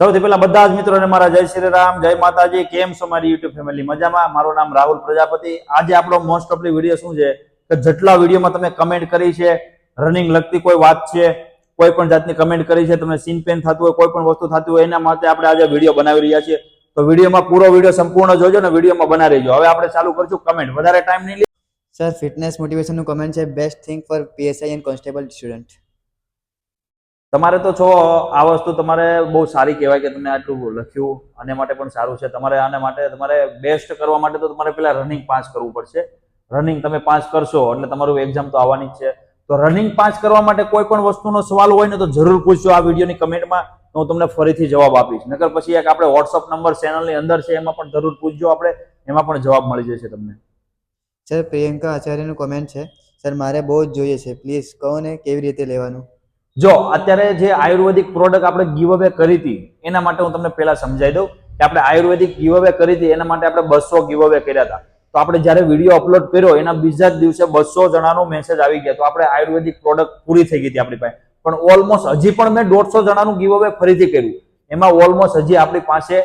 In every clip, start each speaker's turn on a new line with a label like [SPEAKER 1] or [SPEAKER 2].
[SPEAKER 1] સૌથી પહેલા બધા જ મિત્રોને મારા જય શ્રી રામ, જય માતાજી, કેમ છો મારી યુટ્યુબ ફેમિલી? મજામાં? મારું નામ રાહુલ પ્રજાપતિ. આજે આપણો મોસ્ટ ઓફલી વીડિયો શું છે? કે જેટલા વિડીયોમાં તમે કમેન્ટ કરી છે રનિંગ લગતી કોઈ વાત છે, કોઈ પણ જાતની કમેન્ટ કરી છે, તમને સીન પેન થતું હોય, કોઈ પણ વસ્તુ થતી હોય, એના માટે આપણે આજે વીડિયો બનાવી રહ્યા છીએ. તો વિડીયોમાં પૂરો વીડિયો સંપૂર્ણ જોજો ને વિડીયોમાં બનાવી રહીજો. હવે આપણે ચાલુ કરશું કમેન્ટ વધારે ટાઈમ નહીં
[SPEAKER 2] સર ફિટનેસ મોટિવેશનનું કમેન્ટ છે best thing for PSI and constable student
[SPEAKER 1] તમારે તો છો, આ વસ્તુ તમારે બહુ સારી કહેવાય કે તમે આટલું લખ્યું, આને માટે પણ સારું છે. તમારે આને માટે, તમારે બેસ્ટ કરવા માટે તો તમારે પેલા રનિંગ પાસ કરવું પડશે. રનિંગ તમે પાસ કરશો, એટલે તમારું એક્ઝામ તો આવવાની જ છે. તો રનિંગ પાસ કરવા માટે કોઈ પણ વસ્તુનો સવાલ હોય ને તો જરૂર પૂછજો આ વિડીયોની કમેન્ટમાં. હું તમને ફરીથી જવાબ આપીશ. નકર પછી એક આપણે વોટ્સઅપ નંબર ચેનલની અંદર છે, એમાં પણ જરૂર પૂછજો આપણે. એમાં પણ જવાબ મળી જશે તમને.
[SPEAKER 2] સર પ્રિયંકા આચાર્યનું કમેન્ટ છે. સર મારે બહુ જ જોઈએ છે. પ્લીઝ કહો ને કેવી રીતે લેવાનું?
[SPEAKER 1] જો અત્યારે જે આયુર્વેદિક પ્રોડક્ટ આપણે ગીવ અવે કરી હતી, એના માટે હું તમને પહેલા સમજાવી દઉં કે આપણે આયુર્વેદિક ગીવ અવે કરી હતી, એના માટે આપણે બસો ગીવ અવે કર્યા હતા. તો આપણે જ્યારે વીડિયો અપલોડ કર્યો, એના બીજા જ દિવસે બસો જણાનો મેસેજ આવી ગયા. તો આપણે આયુર્વેદિક પ્રોડક્ટ પૂરી થઈ ગઈ હતી આપણી પાસે. પણ ઓલમોસ્ટ હજી પણ મેં દોઢસો જણાનું ગીવ અવે ફરીથી કર્યું. એમાં ઓલમોસ્ટ હજી આપણી પાસે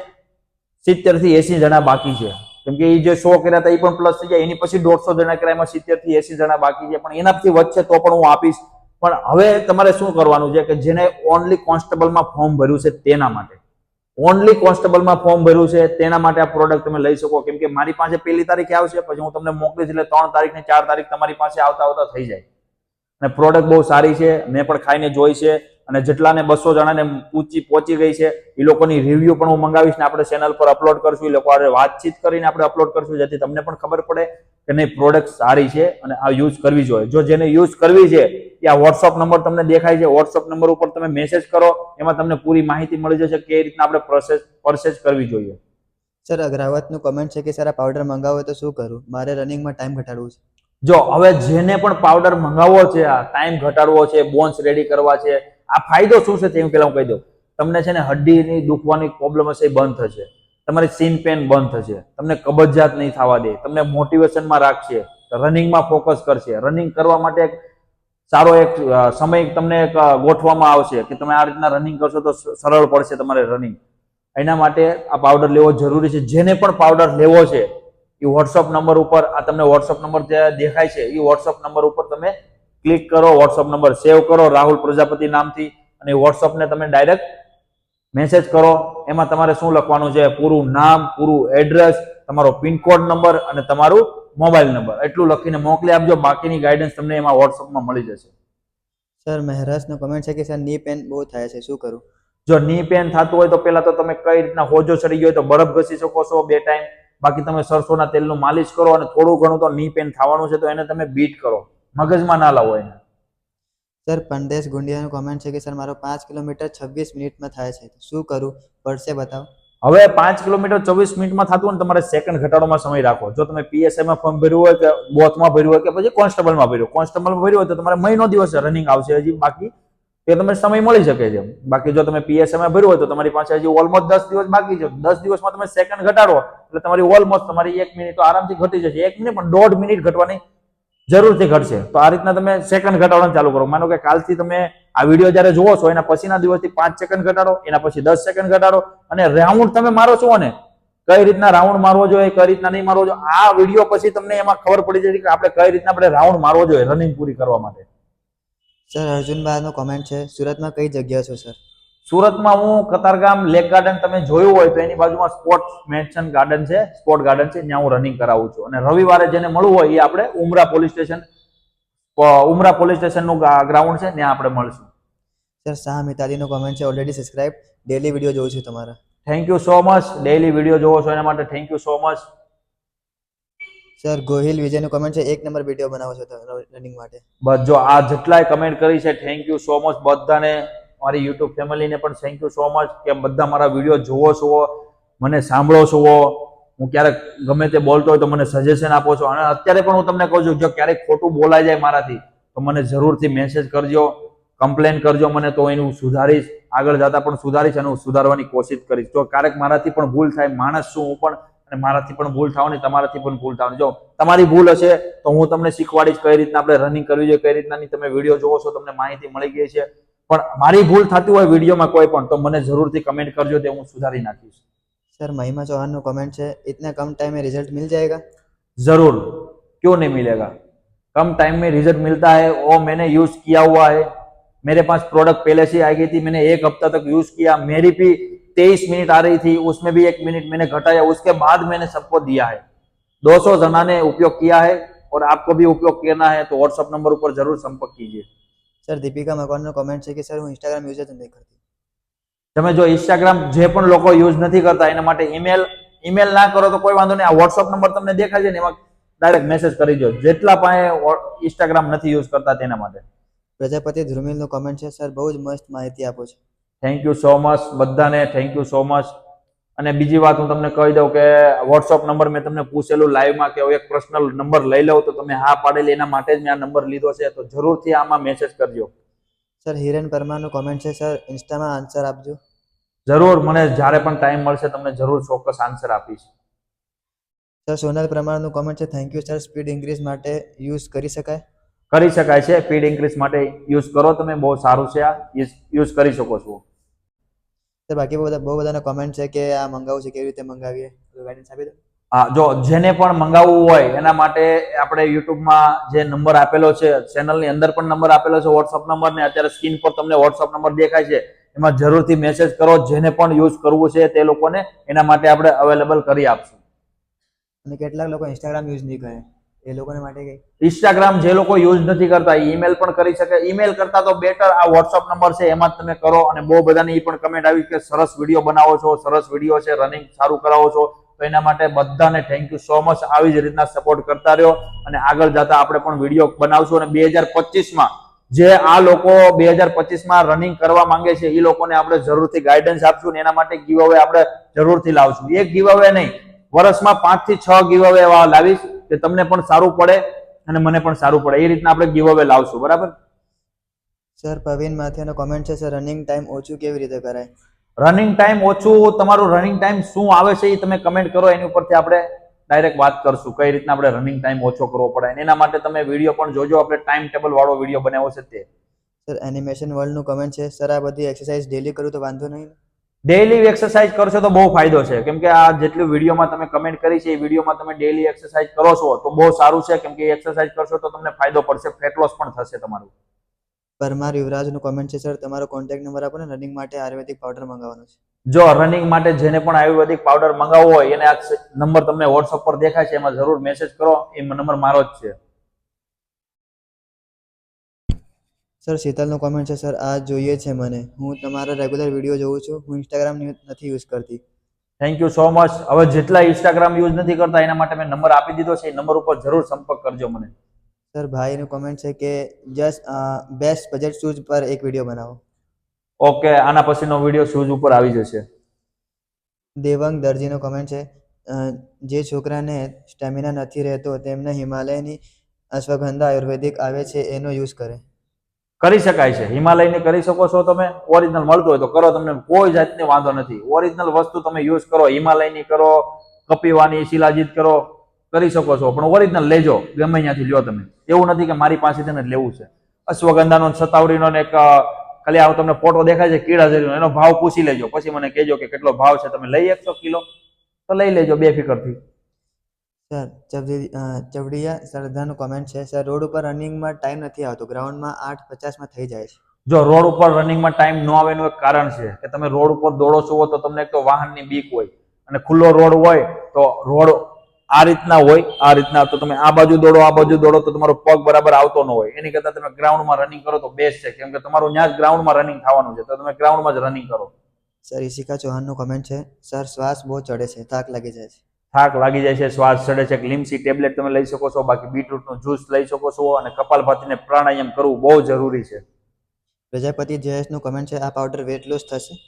[SPEAKER 1] સિત્તેરથી એસી જણા બાકી છે. કેમ કે એ જે સો કર્યા હતા, એ પણ પ્લસ થઈ જાય એની પછી દોઢસો જણા કર્યા, એમાં સિત્તેરથી એસી જણા બાકી છે. પણ એનાથી વધશે તો પણ હું આપીશ. પણ હવે તમારે શું કરવાનું છે કે જેને ઓનલી કોન્સ્ટેબલમાં ફોર્મ ભર્યું છે તેના માટે. ઓનલી કોન્સ્ટેબલમાં ફોર્મ ભર્યું છે તેના માટે આ પ્રોડક્ટ તમે લઈ શકો. કેમ કે મારી પાસે પહેલી તારીખે આવશે, પછી હું તમને મોકલીશ એટલે ત્રણ તારીખ ને ચાર તારીખ તમારી પાસે આવતા આવતા થઈ જાય. અને પ્રોડક્ટ બહુ સારી છે, મેં પણ ખાઈને જોઈ છે અને જેટલાને બસો જણાને ઊંચી પહોંચી ગઈ છે, એ લોકોની રિવ્યુ પણ હું મંગાવીશ ને આપણે ચેનલ પર અપલોડ કરશું. એ લોકો વાતચીત કરીને આપણે અપલોડ કરશું, જેથી તમને પણ ખબર પડે કે નહીં પ્રોડક્ટ સારી છે અને આ યુઝ કરવી જોઈએ. જો જેને યુઝ કરવી છે એ આ વોટ્સઅપ નંબર તમને દેખાય છે. વોટ્સઅપ નંબર ઉપર તમે મેસેજ કરો એમાં તમને પૂરી માહિતી મળી જશે કે રીતના આપણે પ્રોસેસ પરચેસ કરવી જોઈએ.
[SPEAKER 2] સર અગ્રાવતનું કમેન્ટ છે કે સર આ પાવડર મંગાવો તો શું કરું? મારે રનિંગમાં ટાઈમ ઘટાડવું છે.
[SPEAKER 1] જો હવે જેને પણ પાવડર મંગાવવો છે આ ટાઈમ ઘટાડવો છે બોન્સ રેડી કરવા છે આ ફાયદો શું છે તે હું પેલા હું કહી દઉં. તમને છે ને હડ્ડીની દુખવાની પ્રોબ્લેમ હશે એ બંધ થશે. તમારી સીન પેન બંધ થશે. તમને કબજિયાત નહીં થવા દે. તમને મોટિવેશનમાં રાખશે. રનિંગમાં ફોકસ કરશે. રનિંગ કરવા માટે એક સારો એક સમય તમને એક ગોઠવામાં આવશે કે તમે આ રીતના રનિંગ કરશો તો સરળ પડશે તમારે રનિંગ એના માટે આ પાવડર લેવો જરૂરી છે. જેને પણ પાવડર લેવો છે, એ વોટ્સઅપ નંબર ઉપર, આ તમને વોટ્સઅપ નંબર જે દેખાય છે. એ વોટ્સઅપ નંબર ઉપર તમે ક્લિક કરો વોટ્સઅપ નંબર સેવ કરો રાહુલ પ્રજાપતિ નામથી અને વોટ્સઅપને તમે ડાયરેક્ટ મેસેજ કરો. એમાં તમારે શું લખવાનું છે? પૂરું નામ પૂરું એડ્રેસ તમારો પિનકોડ નંબર અને તમારું મોબાઈલ નંબર એટલું લખીને મોકલી આપજો. બાકીની ગાઈડન્સ તમને એમાં વોટ્સઅપમાં મળી જશે.
[SPEAKER 2] સર મહેરાજનો કમેન્ટ છે કે સરની પેન બહુ થાય છે. શું કરું?
[SPEAKER 1] જો ની પેન થતું હોય તો પહેલાં તો તમે કઈ રીતના હોજો ચડી ગયો હોય તો બરફ ઘસી શકો છો બે ટાઈમ બાકી તમે સરસોના તેલનું માલિશ કરો અને થોડું ઘણું તો ની પેન થવાનું છે તો એને તમે બીટ કરો. મગજમાં ના લાવો એને.
[SPEAKER 2] સર પંદેશ ગુંડિયાનું કોમેન્ટ છે કે, સર, મારો પાંચ કિલોમીટર છવ્વીસ મિનિટમાં થાય છે. શું કરું? પડશે બતાવો.
[SPEAKER 1] હવે પાંચ કિલોમીટર ચોવીસ મિનિટમાં થતું હોય ને, તમારે સેકન્ડ ઘટાડોમાં સમય રાખો જો તમે PSI માં ફોર્મ ભર્યું હોય કે બોથમાં ભર્યું હોય કે, પછી કોન્સ્ટેબલમાં ભર્યું. કોન્સ્ટેબલમાં ભર્યું હોય તો તમારે મહિનો દિવસ રનિંગ આવશે હજી. બાકી તે તમને સમય મળી શકે છે. બાકી જો તમે PSI માં ભર્યું હોય તો તમારી પાસે હજી ઓલમોસ્ટ દસ દિવસ બાકી છે. દસ દિવસમાં તમે સેકન્ડ ઘટાડો, એટલે તમારી ઓલમોસ્ટ તમારી એક મિનિટ તો આરામથી ઘટી જશે. એક મિનિટ પણ દોઢ મિનિટ ઘટવાની જરૂરથી ઘટશે. તો આ રીતના તમે સેકન્ડ ઘટાડવાનું ચાલુ કરો. માનો કે કાલથી તમે આ વીડિયો જ્યારે જુઓ છો, એના પછીના દિવસથી પાંચ સેકન્ડ ઘટાડો, એના પછી દસ સેકન્ડ ઘટાડો અને રાઉન્ડ તમે મારો છો ને કઈ રીતના રાઉન્ડ મારવો જોઈએ, કઈ રીતના નહીં મારવો જોઈએ, આ વીડિયો પછી તમને એમાં ખબર પડી જશે કે આપણે કઈ રીતના આપણે રાઉન્ડ મારવો જોઈએ રનિંગ પૂરી કરવા માટે.
[SPEAKER 2] સર અર્જુન બારનો કમેન્ટ છે, સુરતમાં કઈ જગ્યા છો સર
[SPEAKER 1] સુરતમાં હું કતારગામ લેક ગાર્ડન તમે જોયું હોય તો એની બાજુમાં સ્પોર્ટ મેન્શન ગાર્ડન છે સ્પોર્ટ ગાર્ડન છે ત્યાં હું રનિંગ કરાવું છું. અને રવિવારે જેને મળવું હોય એ આપણે Umra police station Umra police સ્ટેશનનું ગ્રાઉન્ડ છે ત્યાં આપણે મળશું.
[SPEAKER 2] સર શાહ મિતાલીનો કમેન્ટ છે ઓલરેડી સબસ્ક્રાઇબ ડેલી વીડિયો જોઉં છું તમારા.
[SPEAKER 1] Thank you so much daily video જોવો છો એના માટે thank you so much
[SPEAKER 2] sir Gohil વિજયનું કમેન્ટ છે એક નંબર વીડિયો બનાવો છો રનિંગ માટે.
[SPEAKER 1] બસ જો આ જેટલાય કમેન્ટ કરી છે થેન્ક યુ સો મચ બધાને. મારી યુટ્યુબ ફેમિલીને પણ થેન્ક યુ સો મચ કે બધા મારા વીડિયો જોવો છો, મને સાંભળો છો. હું ક્યારેક ગમે તે બોલતો હોય તો મને સજેશન આપો છો. અને અત્યારે પણ હું તમને કહું છું, જો ક્યારેક ખોટું બોલાઈ જાય મારાથી, તો મને જરૂરથી મેસેજ કરજો કમ્પ્લેન કરજો મને, તો એનું સુધારીશ, આગળ જતા પણ સુધારીશ અને હું સુધારવાની કોશિશ કરીશ. જો ક્યારેક મારાથી પણ ભૂલ થાય, માણસ છું હું પણ, અને મારાથી પણ ભૂલ થવાની તમારાથી પણ ભૂલ થવાની જો તમારી ભૂલ હશે, તો હું તમને શીખવાડીશ કઈ રીતના આપણે રનિંગ કરવી જોઈએ, કઈ રીતનાની તમે વીડિયો જોવો છો, તમને માહિતી મળી ગઈ છે. પણ મારી ભૂલ થતી હોય વિડીયોમાં કોઈ પણ તો મને જરૂરથી કમેન્ટ કરજો તે હું સુધારી નાખીશ
[SPEAKER 2] सर महिमा चौहान नो कमेंट है इतने कम टाइम में रिजल्ट मिल जाएगा
[SPEAKER 1] जरूर क्यों नहीं मिलेगा कम टाइम में रिजल्ट मिलता है वो मैंने यूज किया हुआ है मेरे पास प्रोडक्ट पहले से आ गई थी मैंने एक हफ्ता तक यूज किया मेरी भी तेईस मिनट आ रही थी उसमें भी एक मिनट मैंने घटाया उसके बाद मैंने सबको दिया है 200 जना ने उपयोग किया है और आपको भी उपयोग करना है तो व्हाट्सअप नंबर पर जरूर संपर्क कीजिए
[SPEAKER 2] સર દીપિકા મકવાનનો કમેન્ટ છે કે સર હું ઇન્સ્ટાગ્રામ યુઝ જ નથી કરતી.
[SPEAKER 1] તમે જો ઇન્સ્ટાગ્રામ જે પણ લોકો યુઝ નથી કરતા એના માટે ઈમેલ ઈમેલ ના કરો તો કોઈ વાંધો નહીં. આ વોટ્સઅપ નંબર તમને દેખાય છે ને એમાં ડાયરેક્ટ મેસેજ કરી દો. જેટલા પણ ઇન્સ્ટાગ્રામ નથી યુઝ કરતા તેના માટે.
[SPEAKER 2] પ્રજાપતિ ધ્રુમિલનો કમેન્ટ છે સર બહુ જ મસ્ત માહિતી આપો છો.
[SPEAKER 1] થેન્ક યુ સો મચ બધાને થેન્ક યુ સો મચ અને બીજી વાત હું તમને કહી દઉં કે વોટ્સઅપ નંબર મેં તમને પૂછેલું લાઈવમાં કે એક પર્સનલ નંબર લઈ લઉં તો તમે હા પાડેલી એના માટે જ મેં આ નંબર લીધો છે. તો જરૂરથી આમાં મેસેજ કરજો.
[SPEAKER 2] સર હિરેન પરમાર કોમેન્ટ છે સર ઇન્સ્ટામાં આન્સર આપજો.
[SPEAKER 1] જરૂર મને જ્યારે પણ ટાઈમ મળશે તમને જરૂર ચોક્કસ આન્સર આપીશ.
[SPEAKER 2] સર સોનલ પ્રમાણનું કોમેન્ટ કમેન્ટ છે thank you sir speed increase માટે યુઝ કરી શકાય?
[SPEAKER 1] કરી શકાય છે. સ્પીડ ઇન્ક્રીઝ માટે યુઝ કરો તમે બહુ સારું છે આ. યુઝ કરી શકો છો.
[SPEAKER 2] સર બાકી બધા બહુ બધાને કમેન્ટ છે કે આ મંગાવવું છે કેવી રીતે મંગાવીએ? ગાઈડન્સ આપી દો?
[SPEAKER 1] હા જો જેને પણ મંગાવવું હોય એના માટે આપણે યુટ્યુબમાં જે નંબર આપેલો છે ચેનલની અંદર પણ નંબર આપેલો છે વોટ્સઅપ નંબર ને અત્યારે સ્ક્રીન પર તમને વોટ્સઅપ નંબર દેખાય છે એમાં જરૂરથી મેસેજ કરો જેને પણ યુઝ કરવું છે તે લોકોને એના માટે આપણે અવેલેબલ કરી આપશું.
[SPEAKER 2] અને કેટલાક લોકો ઇન્સ્ટાગ્રામ યુઝ નહીં કરે. એ લોકોને માટે કઈ?
[SPEAKER 1] ઇન્સ્ટાગ્રામ જે લોકો યુઝ નથી કરતા ઈમેલ પણ કરી શકે. ઈમેલ કરતા તો બેટર આ વોટ્સઅપ નંબર છે, એમાં જ તમે કરો. અને બહુ બધાની પણ કમેન્ટ આવી કે સરસ વીડિયો બનાવો છો, સરસ વીડિયો છે રનિંગ સારું કરાવો છો. તો એના માટે બધાને થેન્ક યુ સો મચ આવી જ રીતના સપોર્ટ કરતા રહ્યો. અને આગળ જતા આપણે પણ વીડિયો બનાવશું. અને બે હજાર પચીસમાં જે આ લોકો બે હજાર પચીસમાં રનિંગ કરવા માંગે છે એ લોકોને આપણે જરૂરથી ગાઈડન્સ આપશું ને એના માટે ગીવ આપણે જરૂરથી લાવશું. એક ગીવ નહીં, વર્ષમાં પાંચથી છ ગીવ લાવીશ. કે તમને પણ સારું પડે અને મને પણ સારું પડે. એ રીતના આપણે ગીવ અવે લાવશું બરાબર?
[SPEAKER 2] સર પ્રવીણ માથિયાનો કમેન્ટ છે સર રનિંગ ટાઈમ ઓછું કેવી રીતે કરાય?
[SPEAKER 1] રનિંગ ટાઈમ ઓછું તમારું રનિંગ ટાઈમ શું આવે છે એ તમે કમેન્ટ કરો એની ઉપરથી આપણે ડાયરેક્ટ વાત કરશું કઈ રીતના આપણે રનિંગ ટાઈમ ઓછો કરવો પડે. એના માટે તમે વીડિયો પણ જોજો આપણે ટાઈમ ટેબલ વાળો વીડિયો બનાવ્યો છે તે.
[SPEAKER 2] સર એનિમેશન વર્લ્ડનું કમેન્ટ છે સર આ બધી એક્સરસાઇઝ ડેલી કરું તો વાંધો નહીં
[SPEAKER 1] ડેઈલી એક્સરસાઇઝ કરશો તો બહુ ફાયદો છે. કેમ કે આ જેટલું વિડીયોમાં તમે કમેન્ટ કરી છે એ વિડીયોમાં તમે ડેઈલી એક્સરસાઇઝ કરો છો તો બહુ સારું છે. કેમ કે એક્સરસાઇઝ કરશો તો તમને ફાયદો પડશે ફેટ લોસ પણ થશે તમારું.
[SPEAKER 2] પરમાર યુવરાજનું કમેન્ટ છે સર તમારો કોન્ટેક્ટ નંબર આપો ને રનિંગ માટે આયુર્વેદિક પાવડર મંગાવવાનો છે.
[SPEAKER 1] જો રનિંગ માટે જેને પણ આયુર્વેદિક પાવડર મંગાવવો હોય એને આ નંબર તમને વોટ્સઅપ પર દેખાય છે એમાં જરૂર મેસેજ કરો એ નંબર મારો જ છે.
[SPEAKER 2] સર શીતલનું કોમેન્ટ છે સર આ જોઈએ છે મને. હું તમારા રેગ્યુલર વીડિયો જોઉં છું. હું ઇન્સ્ટાગ્રામ નથી યુઝ કરતી.
[SPEAKER 1] થેન્ક યુ સો મચ હવે જેટલા ઇન્સ્ટાગ્રામ યુઝ નથી કરતા એના માટે મેં નંબર આપી દીધો છે. એ નંબર ઉપર જરૂર સંપર્ક કરજો મને.
[SPEAKER 2] સર ભાઈનું કોમેન્ટ છે કે જસ્ટ બેસ્ટ બજેટ શૂઝ પર એક વીડિયો બનાવો.
[SPEAKER 1] ઓકે આના પછીનો વીડિયો શૂઝ ઉપર આવી જશે.
[SPEAKER 2] દેવંગ દરજીનો કોમેન્ટ છે જે છોકરાને સ્ટેમિના નથી રહેતો તેમને હિમાલયની અશ્વગંધા આયુર્વેદિક આવે છે એનો યુઝ કરે.
[SPEAKER 1] કરી શકાય છે. હિમાલયની કરી શકો છો તમે. ઓરિજિનલ મળતું હોય તો કરો. તમને કોઈ જાતની વાંધો નથી. ઓરિજિનલ વસ્તુ તમે યુઝ કરો. હિમાલયની કરો, કપિવાની, શિલાજીત કરો, કરી શકો છો. પણ ઓરિજિનલ લેજો. ગમે ત્યાંથી લ્યો તમે. એવું નથી કે મારી પાસે જ લેવું છે. અશ્વગંધાનો સતાવરીનો એક, ખાલી આવો તમને ફોટો દેખાય છે કીડા જરીનો એનો ભાવ પૂછી લેજો. પછી મને કહેજો કે કેટલો ભાવ છે. તમે લઈ એકસો કિલો તો લઈ લેજો બે ફિકરથી
[SPEAKER 2] સર ચવડિયા શ્રદ્ધાનું કમેન્ટ છે સર રોડ ઉપર રનિંગમાં ટાઈમ નથી આવતો. ગ્રાઉન્ડમાં આઠ પચાસમાં થઈ જાય છે.
[SPEAKER 1] જો રોડ ઉપર રનિંગમાં ટાઈમ ન આવે એનું એક કારણ છે કે તમે રોડ ઉપર દોડો છો તો તમને એક તો વાહનની બીક હોય અને ખુલ્લો રોડ હોય તો રોડ આ રીતના હોય આ રીતના તો તમે આ બાજુ દોડો આ બાજુ દોડો તો તમારો પગ બરાબર આવતો ન હોય. એની કરતા તમે ગ્રાઉન્ડમાં રનિંગ કરો તો બેસ્ટ છે. કેમ કે તમારું ત્યાં જ ગ્રાઉન્ડમાં રનિંગ થવાનું છે. તો તમે ગ્રાઉન્ડમાં જ રનિંગ કરો.
[SPEAKER 2] સર ઈશિકા ચૌહાણનું કમેન્ટ છે સર શ્વાસ બહુ ચડે છે થાક લાગી જાય છે.
[SPEAKER 1] થાક લાગી જાય છે શ્વાસ ચડે છે લીમસી ટેબ્લેટ તમે લઈ શકો છો બાકી બીટરૂટનું જ્યુસ લઈ શકો છો અને કપાલભાતીને પ્રાણાયામ કરવું બહુ જરૂરી છે.
[SPEAKER 2] પ્રજાપતિ જયેશનું કમેન્ટ છે આ પાવડર વેટ લોસ થશે?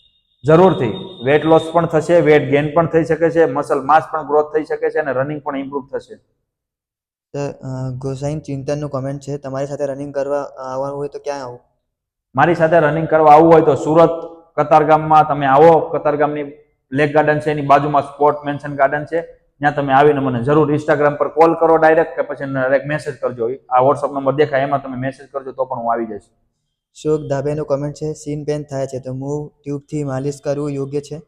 [SPEAKER 1] જરૂરથી. વેટ લોસ પણ થશે વેટ ગેઇન પણ થઈ શકે છે મસલ માસ પણ ગ્રોથ થઈ શકે છે અને રનિંગ પણ ઇમ્પ્રૂવ થશે.
[SPEAKER 2] ગોસાઈન ચિંતનનું કમેન્ટ છે તમારી સાથે રનિંગ કરવા આવવાનું હોય તો ક્યાં આવું?
[SPEAKER 1] મારી સાથે રનિંગ કરવા આવવું હોય તો સુરત કતારગામમાં તમે આવો કતારગામની લેક ગાર્ડન છે એની બાજુમાં સ્પોર્ટ મેન્શન ગાર્ડન છે. ત્યાં તમે આવીને મને જરૂર ઇન્સ્ટાગ્રામ પર કોલ કરો ડાયરેક્ટ કે પછી ડાયરેક્ટ મેસેજ કરજો. આ વોટ્સઅપ નંબર દેખાય એમાં તમે મેસેજ કરજો તો પણ હું આવી જઈશ.
[SPEAKER 2] શોક ધાબેનું કમેન્ટ છે સીન પેન થાય છે તો મૂવ ટ્યુબથી માલિશ કરવું યોગ્ય છે?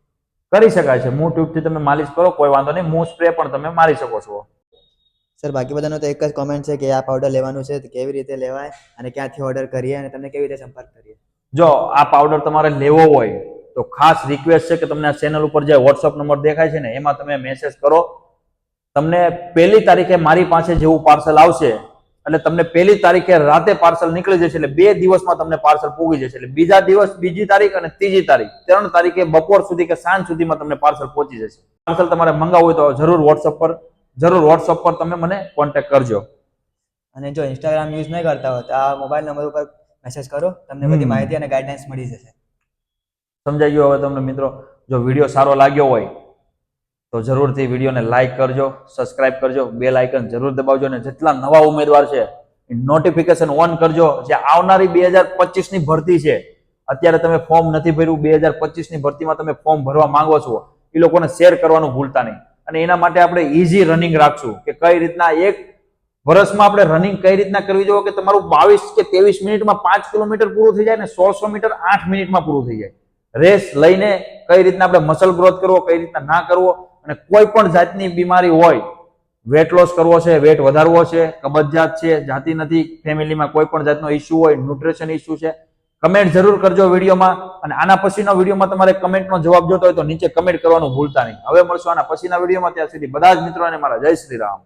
[SPEAKER 1] કરી શકાય છે. મૂવ ટ્યુબથી તમે માલિશ કરો કોઈ વાંધો નહીં. મૂવ સ્પ્રે પણ તમે મારી શકો છો.
[SPEAKER 2] સર બાકી બધાનો તો એક જ કોમેન્ટ છે કે આ પાવડર લેવાનું છે તો કેવી રીતે લેવાય અને ક્યાંથી ઓર્ડર કરીએ અને તમને કેવી રીતે સંપર્ક કરીએ?
[SPEAKER 1] જો આ પાવડર તમારે લેવો હોય તો ખાસ રિક્વેસ્ટ છે કે તમને આ ચેનલ ઉપર જે વોટ્સઅપ નંબર દેખાય છે ને એમાં તમે મેસેજ કરો. તમને પહેલી તારીખે મારી પાસે જેવું પાર્સલ આવશે એટલે તમને પહેલી તારીખે રાતે પાર્સલ નીકળી જશે એટલે બે દિવસમાં તમને પાર્સલ પૂગી જશે. એટલે બીજા દિવસ બીજી તારીખ અને ત્રીજી તારીખ ત્રણ તારીખે બપોર સુધી કે સાંજ સુધીમાં તમને પાર્સલ પહોંચી જશે. પાર્સલ તમારે મંગાવવું હોય તો જરૂર વોટ્સઅપ પર જરૂર વોટ્સઅપ પર તમે મને કોન્ટેક્ટ કરજો.
[SPEAKER 2] અને જો ઇન્સ્ટાગ્રામ યુઝ નહીં કરતા હોય તો આ મોબાઈલ નંબર ઉપર મેસેજ કરો તમને બધી માહિતી અને ગાઈડલાઇન્સ મળી જશે.
[SPEAKER 1] સમજાઈ ગયું હવે તમને મિત્રો? જો વીડિયો સારો લાગ્યો હોય, તો જરૂરથી વિડીયોને લાઇક કરજો સબસ્ક્રાઇબ કરજો બે લાઇકન જરૂર દબાવજો અને જેટલા નવા ઉમેદવાર છે નોટિફિકેશન ઓન કરજો. જે આવનારી બે હજાર પચીસની ભરતી છે, અત્યારે તમે ફોર્મ નથી ભર્યું, બે હજાર પચીસની ભરતીમાં તમે ફોર્મ ભરવા માંગો છો, એ લોકોને શેર કરવાનું ભૂલતા નહીં. અને એના માટે આપણે ઇઝી રનિંગ રાખશું કે કઈ રીતના એક વર્ષમાં આપણે રનિંગ કઈ રીતના કરવી જોઈએ? કે તમારું બાવીસ કે ત્રેવીસ મિનિટમાં પાંચ કિલોમીટર પૂરું થઈ જાય ને સોળસો મીટર આઠ મિનિટમાં પૂરું થઈ જાય. રેસ લઈને કઈ રીતના આપણે મસલ ગ્રોથ કરવો, કઈ રીતના ના કરવો અને કોઈ પણ જાતની બીમારી હોય વેટ લોસ કરવો છે વેટ વધારવો છે કબજિયાત છે, જાતી નથી ફેમિલીમાં કોઈ પણ જાતનો ઇસ્યુ હોય ન્યુટ્રિશન ઇસ્યુ છે કમેન્ટ જરૂર કરજો વિડીયોમાં અને આના પછીનો વિડીયોમાં તમારે કમેન્ટનો જવાબ જોતો હોય તો નીચે કમેન્ટ કરવાનું ભૂલતા નહીં. હવે મળશું આના પછીના વિડીયોમાં ત્યાં સુધી બધા જ મિત્રોને મારા જય શ્રી રામ.